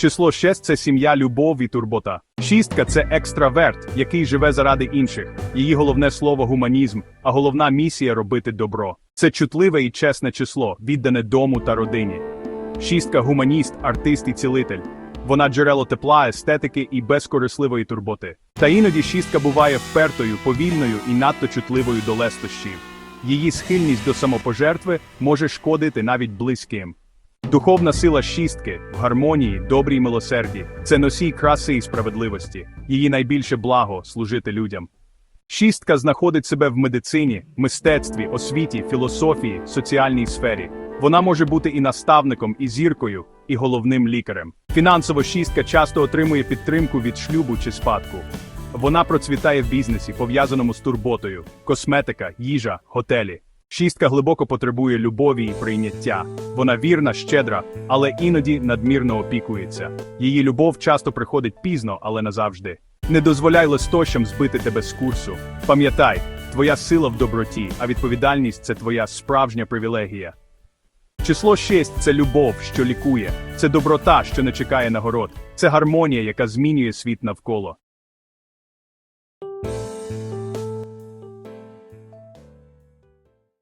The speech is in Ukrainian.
Число 6 – це сім'я, любов і турбота. Шістка це екстраверт, який живе заради інших. Її головне слово гуманізм, а головна місія робити добро. Це чутливе і чесне число, віддане дому та родині. Шістка гуманіст, артист і цілитель. Вона джерело тепла, естетики і безкорисливої турботи. Та іноді шістка буває впертою, повільною і надто чутливою до лестощів. Її схильність до самопожертви може шкодити навіть близьким. Духовна сила шістки в гармонії, добрій милосерді це носій краси і справедливості, її найбільше благо служити людям. Шістка знаходить себе в медицині, мистецтві, освіті, філософії, соціальній сфері. Вона може бути і наставником, і зіркою, і головним лікарем. Фінансово шістка часто отримує підтримку від шлюбу чи спадку. Вона процвітає в бізнесі, пов'язаному з турботою, косметика, їжа, готелі. Шістка глибоко потребує любові і прийняття. Вона вірна, щедра, але іноді надмірно опікується. Її любов часто приходить пізно, але назавжди. Не дозволяй листощам збити тебе з курсу. Пам'ятай, твоя сила в доброті, а відповідальність це твоя справжня привілегія. Число 6 – це любов, що лікує, це доброта, що не чекає нагород, це гармонія, яка змінює світ навколо.